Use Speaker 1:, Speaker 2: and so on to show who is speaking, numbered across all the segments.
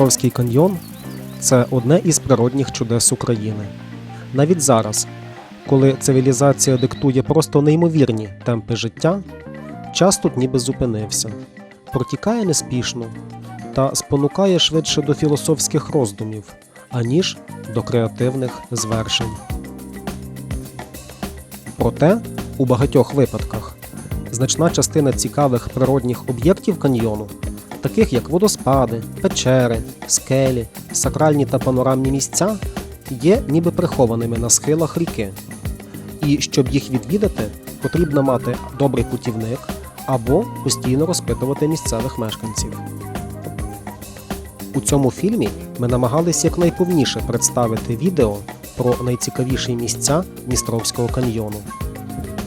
Speaker 1: Дністровський каньйон це одне із природних чудес України. Навіть зараз, коли цивілізація диктує просто неймовірні темпи життя, час тут ніби зупинився, протікає неспішно та спонукає швидше до філософських роздумів, аніж до креативних звершень. Проте, у багатьох випадках, значна частина цікавих природних об'єктів каньйону таких як водоспади, печери, скелі, сакральні та панорамні місця, є ніби прихованими на схилах ріки. І щоб їх відвідати, потрібно мати добрий путівник або постійно розпитувати місцевих мешканців. У цьому фільмі ми намагались якнайповніше представити відео про найцікавіші місця Дністровського каньйону.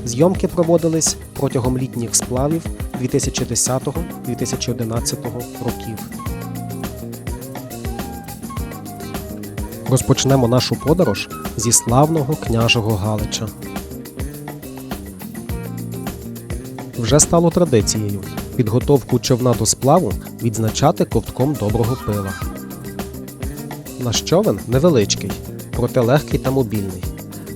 Speaker 1: Зйомки проводились протягом літніх сплавів 2010-2011 років. Розпочнемо нашу подорож зі славного княжого Галича. Вже стало традицією підготовку човна до сплаву відзначати ковтком доброго пива. Наш човен невеличкий, проте легкий та мобільний.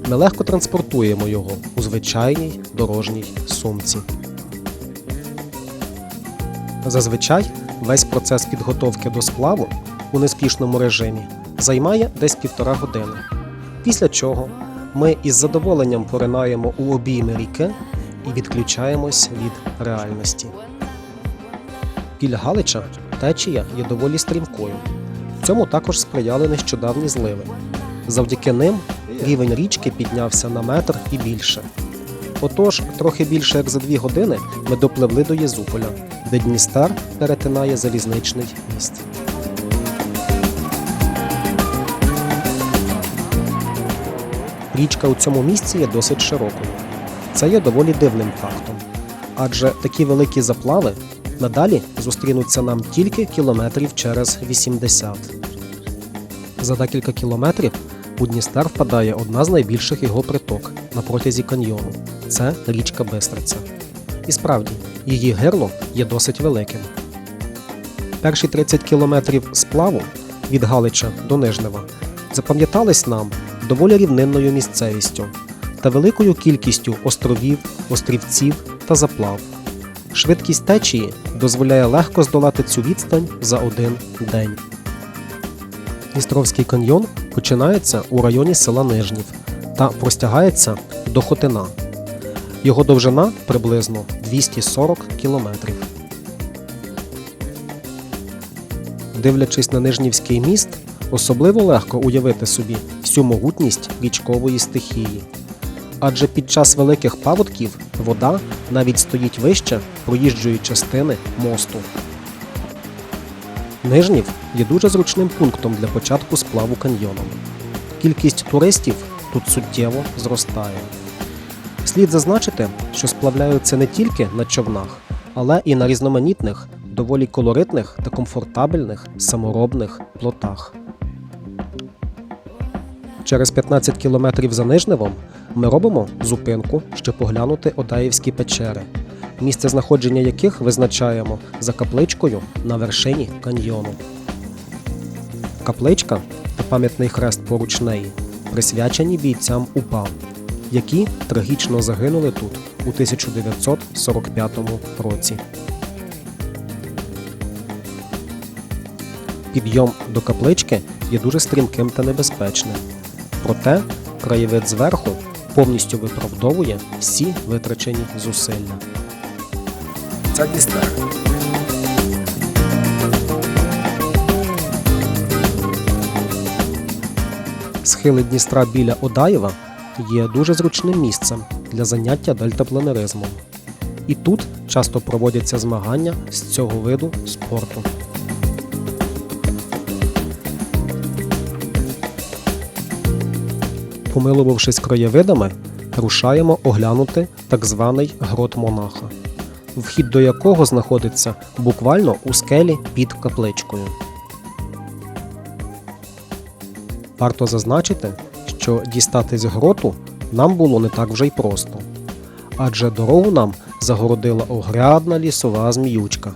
Speaker 1: Ми легко транспортуємо його у звичайній дорожній сумці. Зазвичай весь процес підготовки до сплаву у неспішному режимі займає десь півтора години. Після чого ми із задоволенням поринаємо у обійми ріки і відключаємось від реальності. Біля Галича течія є доволі стрімкою. Цьому також сприяли нещодавні зливи. Завдяки ним рівень річки піднявся на метр і більше. Отож, трохи більше як за дві години ми допливли до Єзуполя, де Дністер перетинає залізничний міст. Річка у цьому місці є досить широкою. Це є доволі дивним фактом, адже такі великі заплави надалі зустрінуться нам тільки кілометрів через 80. За декілька кілометрів у Дністер впадає одна з найбільших його приток на протязі каньйону це річка Бистриця. І справді, її гирло є досить великим. Перші 30 кілометрів сплаву від Галича до Нижнева запам'ятались нам доволі рівнинною місцевістю та великою кількістю островів, острівців та заплав. Швидкість течії дозволяє легко здолати цю відстань за один день. Дністровський каньйон починається у районі села Нижнів та простягається до Хотина. Його довжина приблизно 240 кілометрів. Дивлячись на Нижнівський міст, особливо легко уявити собі всю могутність річкової стихії. Адже під час великих паводків вода навіть стоїть вище проїжджої частини мосту. Нижнів є дуже зручним пунктом для початку сплаву каньйоном. Кількість туристів тут суттєво зростає. Слід зазначити, що сплавляються не тільки на човнах, але і на різноманітних, доволі колоритних та комфортабельних саморобних плотах. Через 15 кілометрів за Нижневом ми робимо зупинку, щоб поглянути Одаївські печери, місце знаходження яких визначаємо за капличкою на вершині каньйону. Капличка та пам'ятний хрест поруч неї присвячені бійцям УПА, які трагічно загинули тут у 1945 році. Підйом до каплички є дуже стрімким та небезпечним. Проте краєвид зверху повністю виправдовує всі витрачені зусилля.
Speaker 2: Це Дністер.
Speaker 1: Схили Дністра біля Одаєва є дуже зручним місцем для заняття дельтапланеризмом. І тут часто проводяться змагання з цього виду спорту. Помилувавшись краєвидами, рушаємо оглянути так званий грот монаха, вхід до якого знаходиться буквально у скелі під капличкою. Варто зазначити, що дістатись гроту нам було не так вже й просто, адже дорогу нам загородила огрядна лісова зміючка,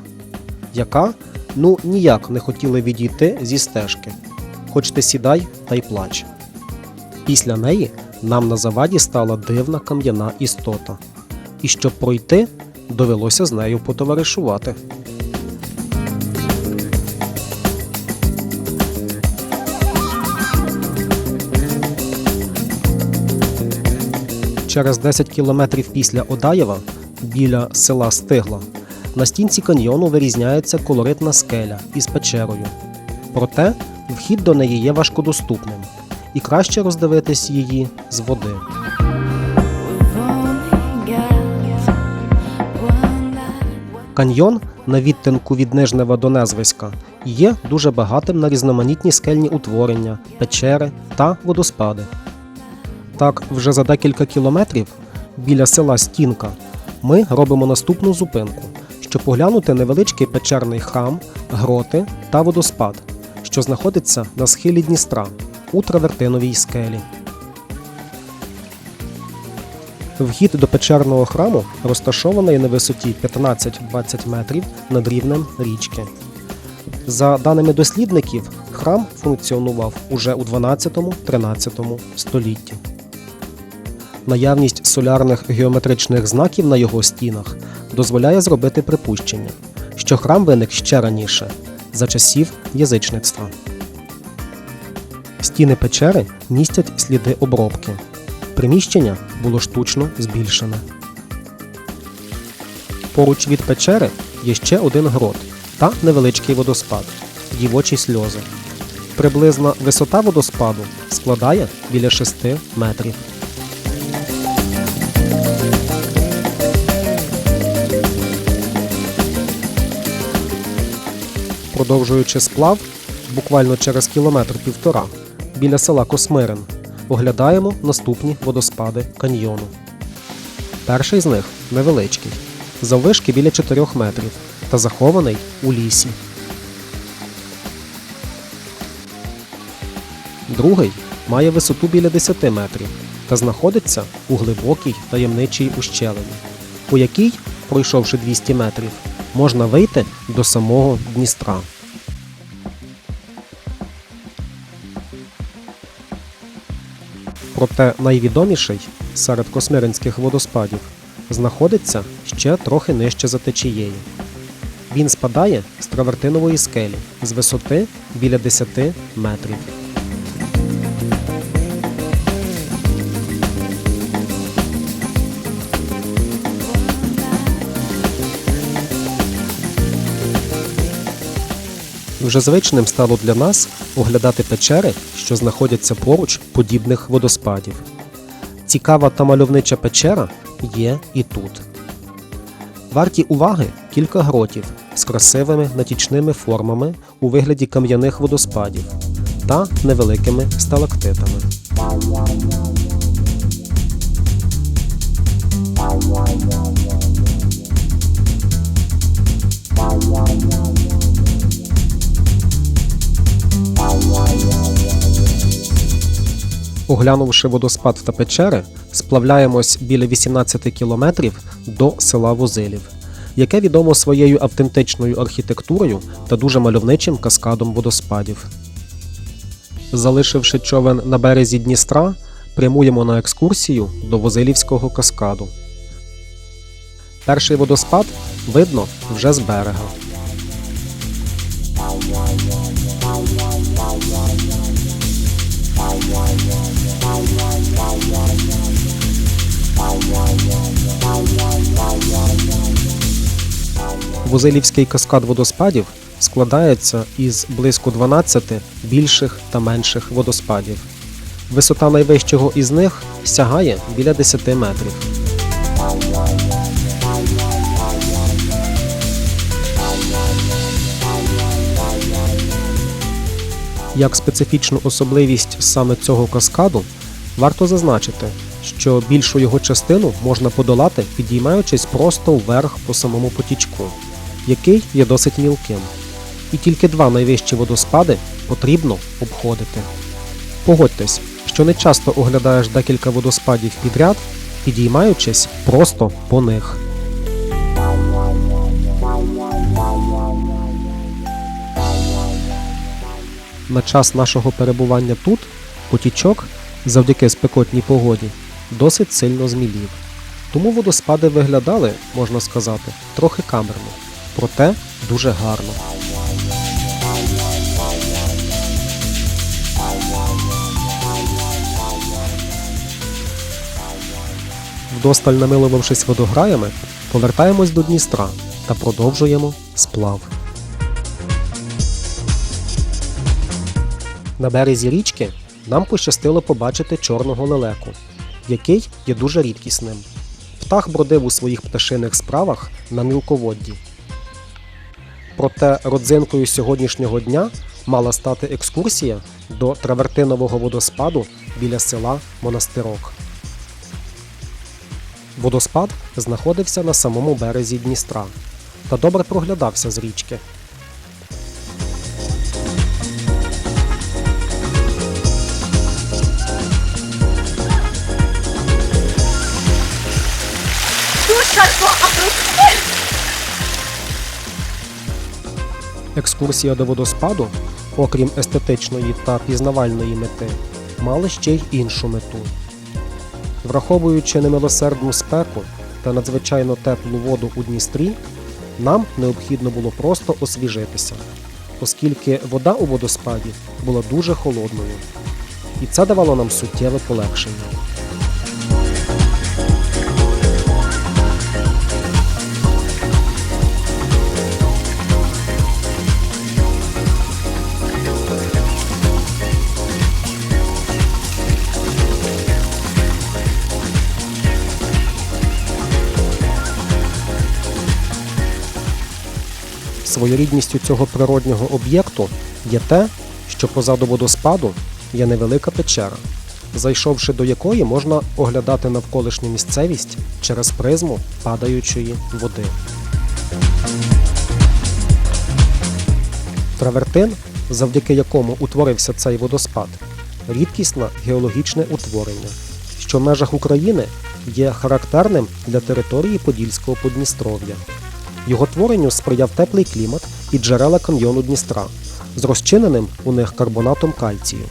Speaker 1: яка ну ніяк не хотіли відійти зі стежки. Хоч ти сідай та й плач. Після неї нам на заваді стала дивна кам'яна істота, і щоб пройти, довелося з нею потоваришувати. Через 10 кілометрів після Одаєва, біля села Стигла, на стінці каньйону вирізняється колоритна скеля із печерою. Проте вхід до неї є важкодоступним, і краще роздивитись її з води. Каньйон на відтинку від Нижнева до Незвиська є дуже багатим на різноманітні скельні утворення, печери та водоспади. Так, вже за декілька кілометрів біля села Стінка ми робимо наступну зупинку, щоб поглянути невеличкий печерний храм, гроти та водоспад, що знаходиться на схилі Дністра у Травертиновій скелі. Вхід до печерного храму розташований на висоті 15-20 метрів над рівнем річки. За даними дослідників, храм функціонував уже у 12-13 столітті. Наявність солярних геометричних знаків на його стінах дозволяє зробити припущення, що храм виник ще раніше, за часів язичництва. Стіни печери містять сліди обробки. Приміщення було штучно збільшене. Поруч від печери є ще один грот та невеличкий водоспад дівочі сльози. Приблизна висота водоспаду складає біля 6 метрів. Продовжуючи сплав, буквально через кілометр півтора, біля села Космирин, оглядаємо наступні водоспади каньйону. Перший з них невеличкий, заввишки біля 4 метрів та захований у лісі. Другий має висоту біля 10 метрів та знаходиться у глибокій таємничій ущелині, у якій, пройшовши 200 метрів, можна вийти до самого Дністра. Проте найвідоміший серед космиринських водоспадів знаходиться ще трохи нижче за течією. Він спадає з травертинової скелі з висоти біля 10 метрів. Вже звичним стало для нас оглядати печери, що знаходяться поруч подібних водоспадів. Цікава та мальовнича печера є і тут. Варті уваги кілька гротів з красивими натічними формами у вигляді кам'яних водоспадів та невеликими сталактитами. Оглянувши водоспад та печери, сплавляємось біля 18 кілометрів до села Возилів, яке відомо своєю автентичною архітектурою та дуже мальовничим каскадом водоспадів. Залишивши човен на березі Дністра, прямуємо на екскурсію до Возилівського каскаду. Перший водоспад видно вже з берега. Возилівський каскад водоспадів складається із близько 12 більших та менших водоспадів. Висота найвищого із них сягає біля 10 метрів. Як специфічну особливість саме цього каскаду варто зазначити, що більшу його частину можна подолати, підіймаючись просто вверх по самому потічку, який є досить мілким. І тільки два найвищі водоспади потрібно обходити. Погодьтесь, що не часто оглядаєш декілька водоспадів підряд, підіймаючись просто по них. на час нашого перебування тут потічок, завдяки спекотній погоді, досить сильно змілів. Тому водоспади виглядали, можна сказати, трохи камерно, проте дуже гарно. Вдосталь намилувавшись водограями, повертаємось до Дністра та продовжуємо сплав. На березі річки нам пощастило побачити чорного лелеку, який є дуже рідкісним. Птах бродив у своїх пташиних справах на мілководді. Проте родзинкою сьогоднішнього дня мала стати екскурсія до травертинового водоспаду біля села Монастирок. Водоспад знаходився на самому березі Дністра та добре проглядався з річки. Екскурсія до водоспаду, окрім естетичної та пізнавальної мети, мала ще й іншу мету. Враховуючи немилосердну спеку та надзвичайно теплу воду у Дністрі, нам необхідно було просто освіжитися, оскільки вода у водоспаді була дуже холодною, і це давало нам суттєве полегшення. Своєрідністю цього природнього об'єкту є те, що позаду водоспаду є невелика печера, зайшовши до якої можна оглядати навколишню місцевість через призму падаючої води. Травертин, завдяки якому утворився цей водоспад, рідкісне геологічне утворення, що в межах України є характерним для території Подільського Подністров'я. Його творенню сприяв теплий клімат і джерела каньйону Дністра з розчиненим у них карбонатом кальцію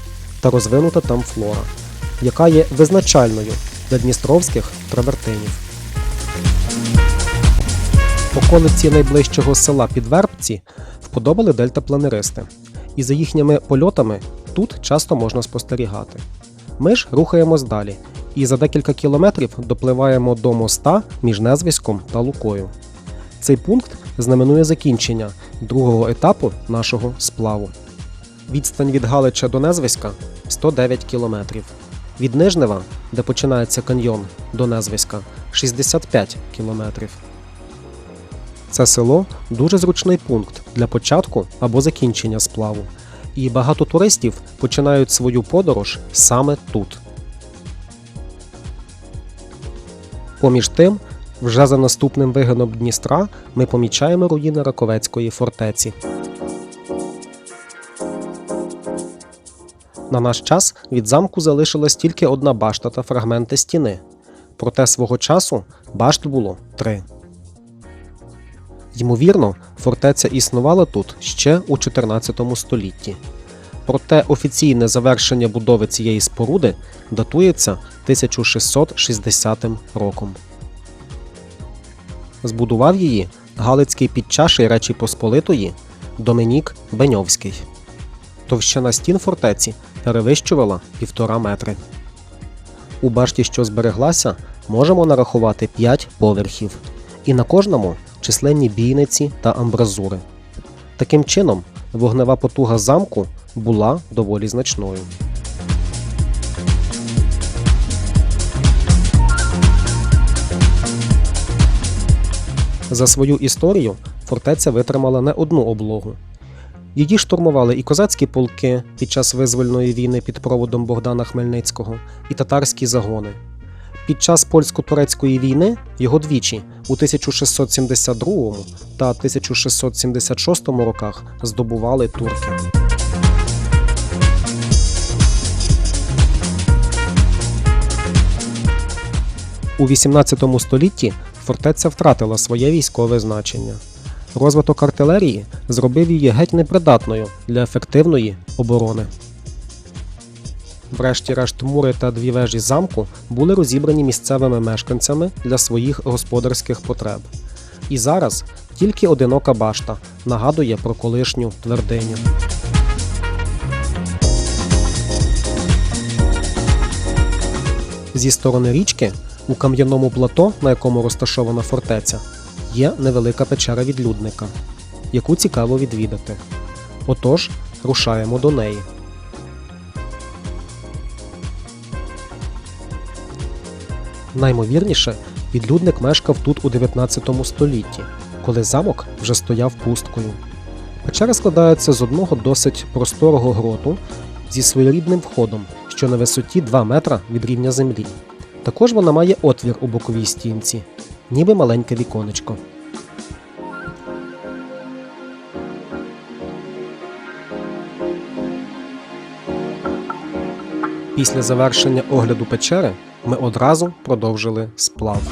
Speaker 1: та розвинута там флора, яка є визначальною для дністровських травертинів. Околиці найближчого села Підвербці вподобали дельтапланеристи, і за їхніми польотами тут часто можна спостерігати. Ми ж рухаємось далі і за декілька кілометрів допливаємо до моста між Незвиськом та Лукою. Цей пункт знаменує закінчення другого етапу нашого сплаву. Відстань від Галича до Незвиська 109 кілометрів. Від Нижнева, де починається каньйон, до Незвиська 65 кілометрів. Це село дуже зручний пункт для початку або закінчення сплаву. І багато туристів починають свою подорож саме тут. Поміж тим, вже за наступним вигином Дністра ми помічаємо руїни Раковецької фортеці. На наш час від замку залишилась тільки одна башта та фрагменти стіни. Проте свого часу башт було три. Ймовірно, фортеця існувала тут ще у 14 столітті. Проте офіційне завершення будови цієї споруди датується 1660 роком. Збудував її Галицький підчаший Речі Посполитої Доменік Беньовський. Товщина стін фортеці перевищувала півтора метри. У башті, що збереглася, можемо нарахувати 5 поверхів, і на кожному численні бійниці та амбразури. Таким чином, вогнева потуга замку була доволі значною. За свою історію фортеця витримала не одну облогу. Її штурмували і козацькі полки під час визвольної війни під проводом Богдана Хмельницького, і татарські загони. Під час польсько-турецької війни його двічі у 1672 та 1676 роках здобували турки. У 18 столітті фортеця втратила своє військове значення. Розвиток артилерії зробив її геть непридатною для ефективної оборони. Врешті-решт мури та дві вежі замку були розібрані місцевими мешканцями для своїх господарських потреб. І зараз тільки одинока башта нагадує про колишню твердиню. Зі сторони річки, у кам'яному плато, на якому розташована фортеця, є невелика печера відлюдника, яку цікаво відвідати. Отож, рушаємо до неї. Наймовірніше, відлюдник мешкав тут у 19 столітті, коли замок вже стояв пусткою. Печера складається з одного досить просторого гроту зі своєрідним входом, що на висоті 2 метра від рівня землі. Також вона має отвір у боковій стінці, ніби маленьке віконечко. Після завершення огляду печери ми одразу продовжили сплав.